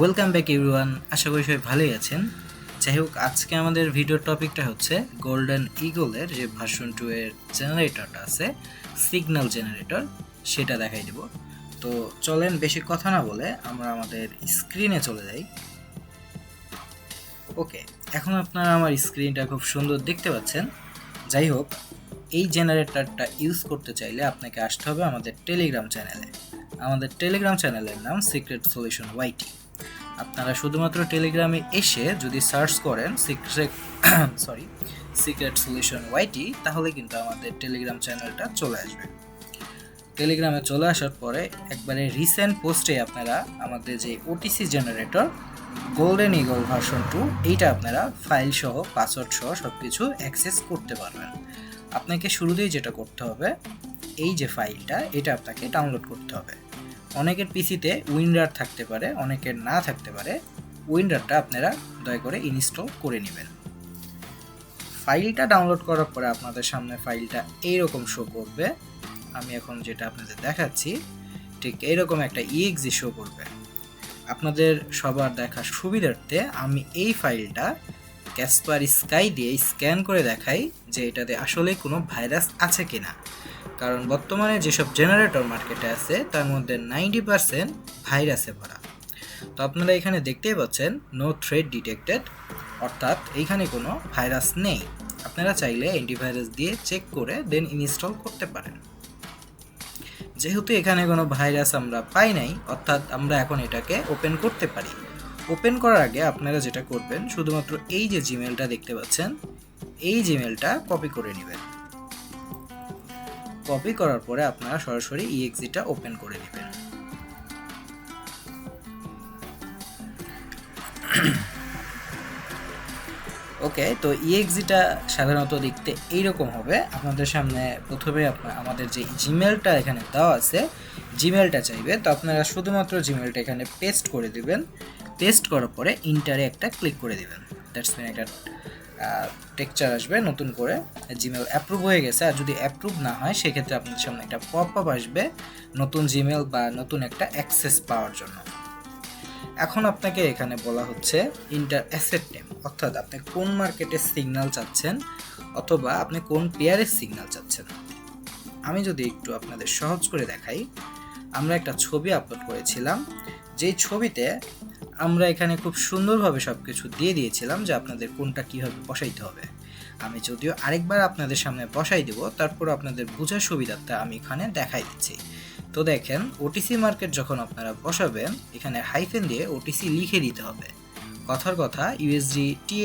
Welcome back everyone আশা করি সবাই ভালোই আছেন। যাই হোক, আজকে আমাদের ভিডিওর টপিকটা হচ্ছে গোল্ডেন ইগলের যে ভার্সন টু এর জেনারেটরটা আছে সিগন্যাল জেনারেটর সেটা দেখাই দেব। তো চলেন, বেশি কথা না বলে আমরা আমাদের স্ক্রিনে চলে যাই। ওকে এখন আপনারা আমার স্ক্রিনটা খুব সুন্দর দেখতে পাচ্ছেন। যাই হোক, এই জেনারেটরটা ইউজ করতে চাইলে আপনাকে আসতে হবে আমাদের টেলিগ্রাম চ্যানেলে আমাদের টেলিগ্রাম চ্যানেলের নাম সিক্রেট সলিউশন ওয়াইটি আপনারা শুধুমাত্র টেলিগ্রামে এসে যদি সার্চ করেন secret sorry secret solution YT তাহলে কিন্তু আমাদের টেলিগ্রাম চ্যানেলটা চলে আসবে। টেলিগ্রামে চলে আসার পরে একবারে রিসেন্ট পোস্টে আপনারা আমাদের যে OTC generator golden eagle version two এইটা আপনারা ফাইল সহ পাসওয়ার্ড সহ সব কিছু অ্যাক্সেস করতে পারবেন। আপনাকে শুরুতেই যেটা করতে হবে, এই যে ফাইলটা এটা আপনাকে ডাউনলোড করতে হবে। অনেকের পিসিতে উইন্ডার থাকতে পারে, অনেকের না থাকতে পারে। উইন্ডারটা আপনারা দয়া করে ইনস্টল করে নেবেন। ফাইলটা ডাউনলোড করার পরে আপনাদের সামনে ফাইলটা এইরকম শো করবে। আমি এখন যেটা আপনাদের দেখাচ্ছি, ঠিক এইরকম একটা ইএক্সি শো করবে। আপনাদের সবার দেখার সুবিধার্থে আমি এই ফাইলটা ক্যাসপার স্কাই দিয়ে স্ক্যান করে দেখাই যে এটাতে আসলে কোনো ভাইরাস আছে কিনা। কারণ বর্তমানে যেসব জেনারেটর মার্কেটে আছে, তার মধ্যে নাইনটি পারসেন্ট ভাইরাসে ভরা। তো আপনারা এখানে দেখতেই পাচ্ছেন নো থ্রেড ডিটেক্টেড অর্থাৎ এইখানে কোনো ভাইরাস নেই। আপনারা চাইলে অ্যান্টিভাইরাস দিয়ে চেক করে দেন ইনস্টল করতে পারেন। যেহেতু এখানে কোনো ভাইরাস আমরা পাই নাই, অর্থাৎ আমরা এখন এটাকে ওপেন করতে পারি। ওপেন করার আগে আপনারা যেটা করবেন, শুধুমাত্র এই যে জিমেলটা দেখতে পাচ্ছেন, এই জিমেলটা কপি করে নেবেন। কপি করার পরে আপনারা সরাসরি ইএক্সিটা ওপেন করে নেবেন। ওকে তো ইএক্সিটা সাধারণত দেখতে এইরকম হবে। আপনাদের সামনে প্রথমে আপনার আমাদের যে জিমেলটা এখানে দেওয়া আছে জিমেলটা চাইবে। তো আপনারা শুধুমাত্র জিমেলটা এখানে পেস্ট করে দিবেন। পেস্ট করার পরে ইন্টারে একটা ক্লিক করে দিবেন। দ্যাটস মিন একটা টেকচার আসবে নতুন করে জিমেল অ্যাপ্রুভ হয়ে গেছে। আর যদি অ্যাপ্রুভ না হয়, সেক্ষেত্রে আপনাদের সামনে একটা পপ আপ আসবে, নতুন জিমেল বা নতুন একটা অ্যাক্সেস পাওয়ার জন্য। এখন আপনাকে এখানে বলা হচ্ছে ইন্টার অ্যাসেট নেম অর্থাৎ আপনি কোন মার্কেটের সিগন্যাল চাচ্ছেন, অথবা আপনি কোন পেয়ারের সিগন্যাল চাচ্ছেন। আমি যদি একটু আপনাদের সহজ করে দেখাই, আমরা একটা ছবি আপলোড করেছিলাম, যেই ছবিতে আমরা এখানে খুব সুন্দরভাবে সব কিছু দিয়ে দিয়েছিলাম যে আপনাদের কোনটা কীভাবে বসাইতে হবে। আমি যদিও আরেকবার আপনাদের সামনে বসাই দেব, তারপর আপনাদের বোঝার সুবিধাটা আমি এখানে দেখাই দিচ্ছি। তো দেখেন ওটিসি মার্কেট যখন আপনারা বসাবেন, এখানে হাইফেন দিয়ে ওটিসি লিখে দিতে হবে। কথার কথা USD T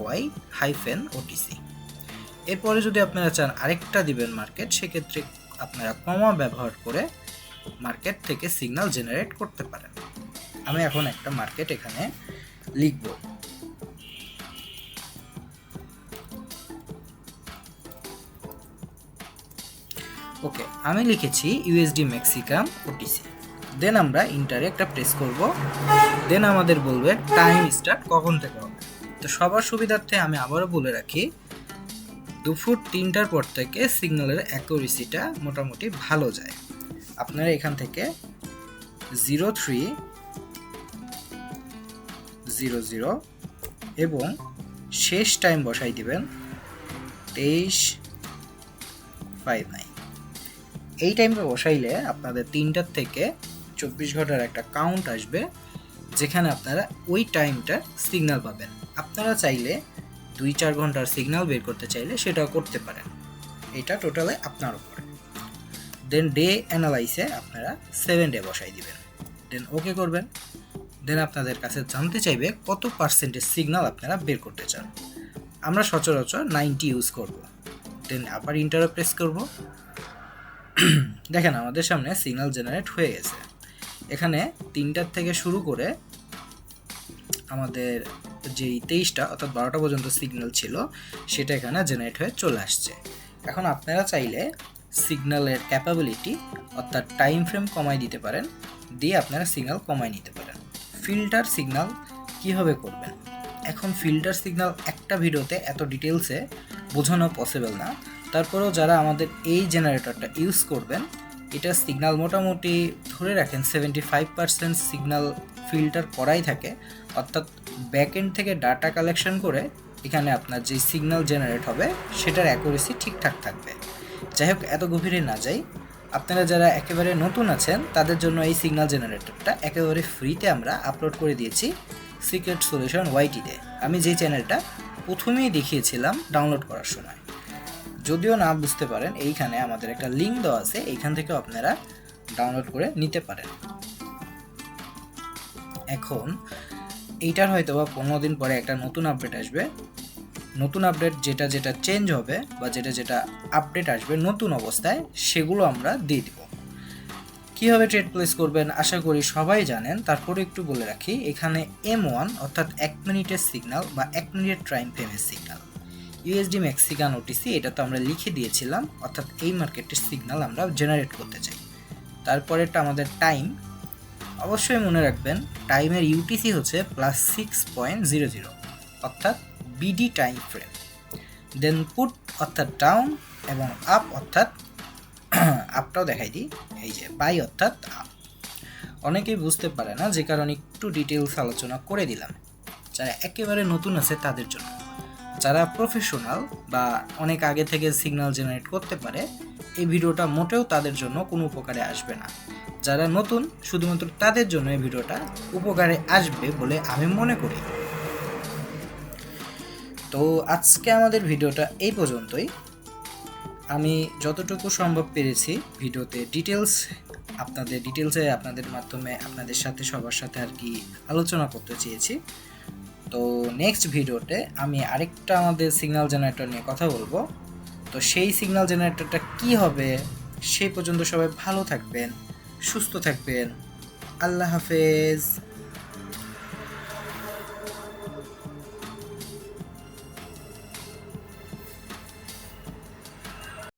Y hyphen OTC এরপরে যদি আপনারা চান আরেকটা দিবেন মার্কেট, সেক্ষেত্রে আপনারা কমা ব্যবহার করে মার্কেট থেকে সিগন্যাল জেনারেট করতে পারেন। আমি এখন একটা মার্কেট এখানে লিখব। ওকে আমি লিখেছি ইউএসডি মেক্সিকান ওটিসি দেন আমরা ইন্টারে একটা প্রেস করব। দেন আমাদের বলবে টাইম স্টার্ট কখন থেকে হবে। তো সবার সুবিধার্থে আমি আবারও বলে রাখি দুপুর তিনটার পর থেকে সিগন্যালের অ্যাকুরেসিটা মোটামুটি ভালো যায়। আপনারা এখান থেকে জিরো থ্রি জিরো জিরো এবং শেষ টাইম বসাই দিবেন তেইশ ফাইভ নাইন। এই টাইমটা বসাইলে আপনাদের তিনটার থেকে চব্বিশ ঘণ্টার একটা কাউন্ট আসবে, যেখানে আপনারা ওই টাইমটা সিগন্যাল পাবেন। আপনারা চাইলে দুই চার ঘণ্টার সিগন্যাল বের করতে চাইলে সেটাও করতে পারেন। এটা টোটালে আপনার উপরে। দেন ডে অ্যানালাইসে আপনারা সেভেন ডে বসাই দিবেন। দেন ওকে করবেন। দেন আপনাদের কাছে জানতে চাইবে কত পার্সেন্টেজ সিগনাল আপনারা বের করতে চান। আমরা সচরাচর নাইনটি ইউজ করব। দেন আবার ইন্টারও প্রেস করব। দেখেন আমাদের সামনে সিগনাল জেনারেট হয়ে গেছে। এখানে তিনটার থেকে শুরু করে আমাদের যেই তেইশটা অর্থাৎ বারোটা পর্যন্ত সিগন্যাল ছিল, সেটা এখানে জেনারেট হয়ে চলে আসছে। এখন আপনারা চাইলে সিগন্যালের ক্যাপাবিলিটি অর্থাৎ টাইম ফ্রেম কমাই দিতে পারেন। দিয়ে আপনারা সিগন্যাল কমাই নিতে পারেন। ফিল্টার সিগনাল কীভাবে করবেন? এখন ফিল্টার সিগনাল একটা ভিডিওতে এত ডিটেলসে বোঝানো পসিবল না। তারপরেও যারা আমাদের এই জেনারেটরটা ইউজ করবেন, এটা সিগনাল মোটামুটি ধরে রাখেন seventy five percent signal filter করাই থাকে। অর্থাৎ ব্যাকএন্ড থেকে ডাটা কালেকশন করে এখানে আপনার যে সিগন্যাল জেনারেট হবে, সেটার অ্যাকুরেসি ঠিকঠাক থাকবে। যাই হোক এত গভীরে না যাই আপনারা যারা একেবারে নতুন আছেন, তাদের জন্য এই সিগন্যাল জেনারেটরটা একেবারে ফ্রিতে আমরা আপলোড করে দিয়েছি সিক্রেট সলিউশন ওয়াইটিতে আমি যে চ্যানেলটা প্রথমেই দেখিয়েছিলাম ডাউনলোড করার সময়। যদিও না বুঝতে পারেন, এইখানে আমাদের একটা লিঙ্ক দেওয়া আছে, এইখান থেকেও আপনারা ডাউনলোড করে নিতে পারেন। এখন, এইটার হয়তো বা পনেরো দিন পরে একটা নতুন আপডেট আসবে। নতুন আপডেট যেটা যেটা চেঞ্জ হবে বা যেটা যেটা আপডেট আসবে নতুন অবস্থায়, সেগুলো আমরা দিয়ে দিব। কীভাবে ট্রেড প্লেস করবেন, আশা করি সবাই জানেন। তারপরে একটু বলে রাখি, এখানে এম ওয়ান অর্থাৎ এক মিনিটের সিগনাল বা এক মিনিটের টাইম ফ্রেমের সিগনাল ইউএসডি মেক্সিকান ওটিসি এটা তো আমরা লিখে দিয়েছিলাম, অর্থাৎ এই মার্কেটের সিগনাল আমরা জেনারেট করতে চাই। তারপরেরটা আমাদের টাইম অবশ্যই মনে রাখবেন টাইমের ইউটিসি হচ্ছে plus six point zero zero অর্থাৎ BD time frame then put অর্থাৎ ডাউন এবং আপ অর্থাৎ আপটাও দেখাই দিই। এই যে বাই অর্থাৎ আপ অনেকেই বুঝতে পারে না, যে কারণে একটু ডিটেলস আলোচনা করে দিলাম। যারা একেবারে নতুন আছে তাদের জন্য। যারা প্রফেশনাল বা অনেক আগে থেকে সিগন্যাল জেনারেট করতে পারে, এই ভিডিওটা মোটেও তাদের জন্য কোনো উপকারে আসবে না। যারা নতুন, শুধুমাত্র তাদের জন্য এই ভিডিওটা উপকারে আসবে বলে আমি মনে করি। তো আজকে আমাদের ভিডিওটা এই পর্যন্তই। আমি যতটুকু সম্ভব পেরেছি ভিডিওতে ডিটেলস আপনাদের ডিটেলসে আপনাদের মাধ্যমে আপনাদের সাথে, সবার সাথে আর কি আলোচনা করতে চেয়েছি। তো নেক্সট ভিডিওতে আমি আরেকটা আমাদের সিগন্যাল জেনারেটর নিয়ে কথা বলব। তো সেই সিগন্যাল জেনারেটরটা কি হবে সেই পর্যন্ত সবাই ভালো থাকবেন, সুস্থ থাকবেন। আল্লাহ হাফেজ।